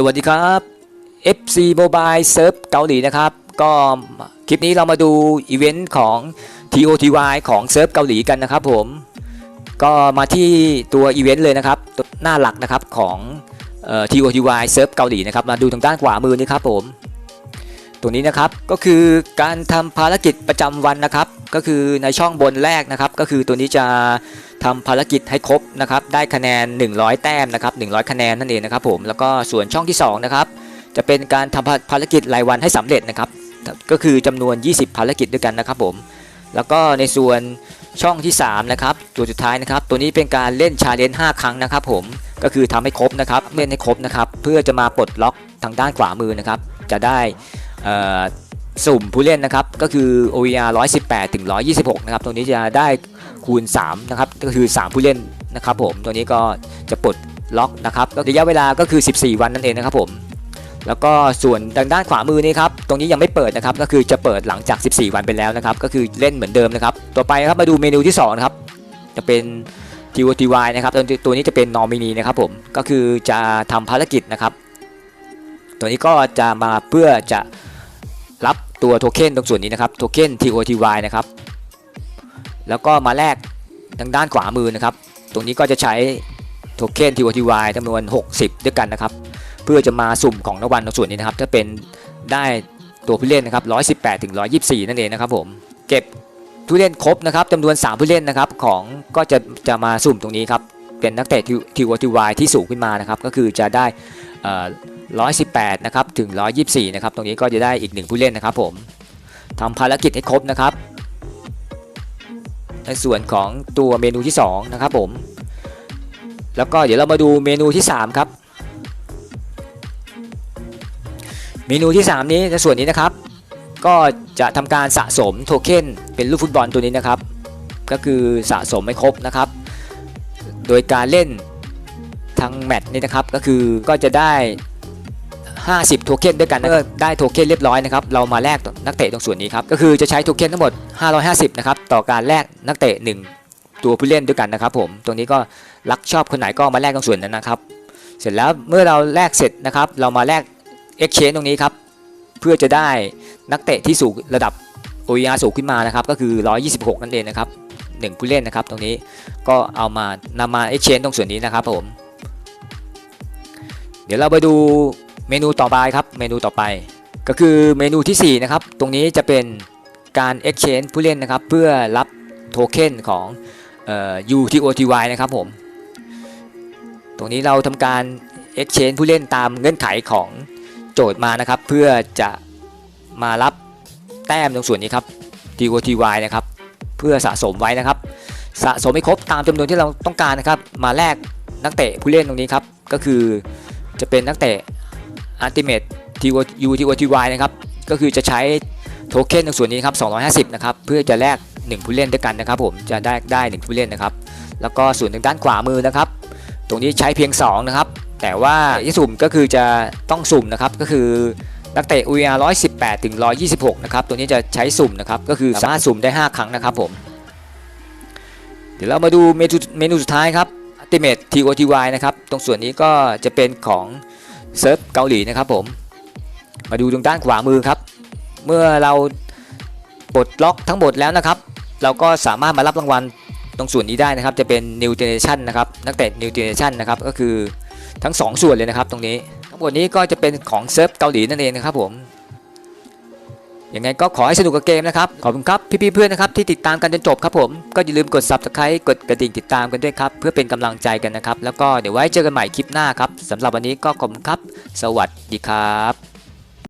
สวัสดีครับ FC Mobile Surf เกาหลีนะครับ ก็คลิปนี้เรามาดูอีเวนต์ของ TOTY ของเซิร์ฟเกาหลีกันนะครับผม ก็มาที่ตัวอีเวนต์เลยนะครับตัวหน้าหลักนะครับของ TOTY เซิร์ฟเกาหลีนะครับ มาดูทางด้านขวามือนี่ครับผม ตรงนี้นะครับก็คือการทำภารกิจประจำวันนะครับ ก็คือในช่องบนแรกนะครับ ก็คือตัวนี้จะทำภารกิจให้ครบนะครับ ได้คะแนน 100 แต้มนะครับ100 คะแนนนั่นเองนะครับ ผมแล้วก็ส่วนช่องที่2นะครับจะเป็นการทำภารกิจรายวันให้สำเร็จนะครับ ก็คือจำนวน 20 ภารกิจด้วยกันนะครับผมแล้วก็ในส่วนช่องที่3นะครับตัวสุดท้ายนะครับ ตัวนี้เป็นการเล่นชาเลนจ์5ครั้งนะครับ ผมก็คือทำให้ครบนะครับเล่นให้ครบนะครับ เพื่อจะมาปลดล็อกทางด้านขวามือนะครับ จะได้ สุ่มผู้เล่นนะครับก็คือ OER 118 ถึง 126 นะครับตรงนี้จะได้คูณ 3 นะครับก็คือ 3 ผู้เล่นนะครับผมตัวนี้ก็จะปลดล็อกนะครับระยะเวลาก็คือ 14 วันนั่นเองนะครับผมแล้วก็ส่วนทางด้านขวามือนี่ครับตรงนี้ยังไม่เปิดนะครับก็คือจะเปิดหลังจาก 14 วันไปแล้วนะครับก็คือเล่นเหมือนเดิมนะครับต่อไปครับมาดูเมนูที่2นะครับจะเป็น TOTY นะครับตัวนี้จะเป็นนอมินีนะครับผมก็คือจะทำภารกิจนะครับ ตัวนี้ก็จะมาเพื่อจะ รับตัวโทเค็นตรงส่วนนี้นะครับโทเค็น TOTY นะครับแล้วก็มาแลกทางด้านขวามือนะครับ ตรงนี้ก็จะใช้โทเค็น TOTY จำนวน 60 ด้วยกันนะครับ เพื่อจะมาสุ่มของรางวัลตรงส่วนนี้นะครับ ถ้าเป็นได้ตัวผู้เล่นนะครับ118ถึง124 นั่นเองนะครับผมเก็บผู้เล่นครบนะครับจำนวน 3 ผู้เล่นนะครับของก็จะจะมาสุ่มตรงนี้ครับเป็นนักเตะ TOTY ที่สูงขึ้นมานะครับก็คือจะได้ 118 นะครับ ถึง 124 นะครับ ตรงนี้ก็จะได้อีก 1 ผู้เล่นนะครับผมทำภารกิจให้ครบนะครับ ในส่วนของตัวเมนูที่ 2 นะครับผม แล้วก็เดี๋ยวเรามาดูเมนูที่ 3 ครับ เมนูที่ 3 นี้ในส่วนนี้นะครับ ก็จะทำการสะสมโทเค็นเป็นลูกฟุตบอลตัวนี้นะครับ ก็คือสะสมไม่ครบนะครับ โดยการเล่นทางแมตช์นี้นะครับก็คือก็จะได้ 50 โทเค็นด้วยกันเมื่อได้โทเค็นเรียบร้อยนะครับเรามาแลกนักเตะตรงส่วนนี้ครับก็คือจะใช้โทเค็นทั้งหมด 550 นะครับต่อการแลกนักเตะ 1 ตัวผู้เล่นด้วยกันนะครับผมตรงนี้ก็รักชอบคนไหนก็มาแลกตรงส่วนนั้นนะครับเสร็จแล้วเมื่อเราแลกเสร็จนะครับเรามาแลก Exchange ตรงนี้ครับเพื่อจะได้นักเตะที่สูงระดับ OER สูงขึ้นมานะครับก็คือ 126 นั่นเองนะครับ1ผู้เล่นนะครับตรงนี้ก็เอามานำมา Exchange ตรงส่วนนี้นะครับผมเดี๋ยวเราไปดู เมนูต่อไปครับเมนูต่อไป ก็คือเมนูทีสี่ 4 นะครับ ตรงนี้จะเป็นการ Exchange ผู้เล่นนะครับ เพื่อรับโทเค็นของออ UTOTY นะครับผม ตรงนี้เราทำการ Exchange ผู้เล่นตามเงื่อนไขของโจทย์มานะครับ เพื่อจะมารับแต้มตรงส่วนนี้ครับ TOTY นะครับ เพื่อสะสมไว้นะครับ สะสมให้ครบตามจำนวนที่เราต้องการนะครับ มาแลกนักเตะผู้เล่นตรงนี้ครับ ก็คือจะเป็นนักเตะ Ultimate UTOTY นะครับก็คือจะใช้โทเค็นตรงส่วนนี้ครับ250 นะครับ เพื่อจะแลก 1 ผู้เล่นด้วยกันนะครับ ผมจะได้ได้ 1 ผู้เล่นนะครับ แล้วก็ส่วนทางด้านขวามือนะครับ ตรงนี้ใช้เพียง 2 นะครับ แต่ว่าที่สุ่มก็คือจะต้องสุ่มนะครับ ก็คือนักเตะ UR 118 ถึง 126 นะครับ ตัวนี้จะใช้สุ่มนะครับ ก็คือสามารถสุ่มได้ 5 ครั้งนะครับผม เดี๋ยวเรามาดูเมนูเมนูสุดท้ายครับ Ultimate TOTY นะครับ ตรงส่วนนี้ก็จะเป็นของ เซิร์ฟเกาหลีนะครับผม มาดูตรงด้านขวามือครับ เมื่อเราปลดล็อกทั้งหมดแล้วนะครับ เราก็สามารถมารับรางวัลตรงส่วนนี้ได้นะครับ จะเป็น New Generation นะครับนักเตะ New Generation นะครับก็คือทั้ง 2 ส่วนเลยนะครับตรงนี้ทั้งหมดนี้ก็จะเป็นของเซิร์ฟเกาหลีนั่นเองนะครับผม ยังไงก็ขอให้สนุกกับเกมนะครับ ขอบคุณครับ พี่ๆเพื่อนนะครับที่ติดตามกันจนจบครับผม ก็อย่าลืมกด subscribe กดกระดิ่งติดตามกันด้วยครับ เพื่อเป็นกำลังใจกันนะครับ แล้วก็เดี๋ยวไว้เจอกันใหม่คลิปหน้าครับสำหรับวันนี้ก็ขอบคุณครับ สวัสดีครับ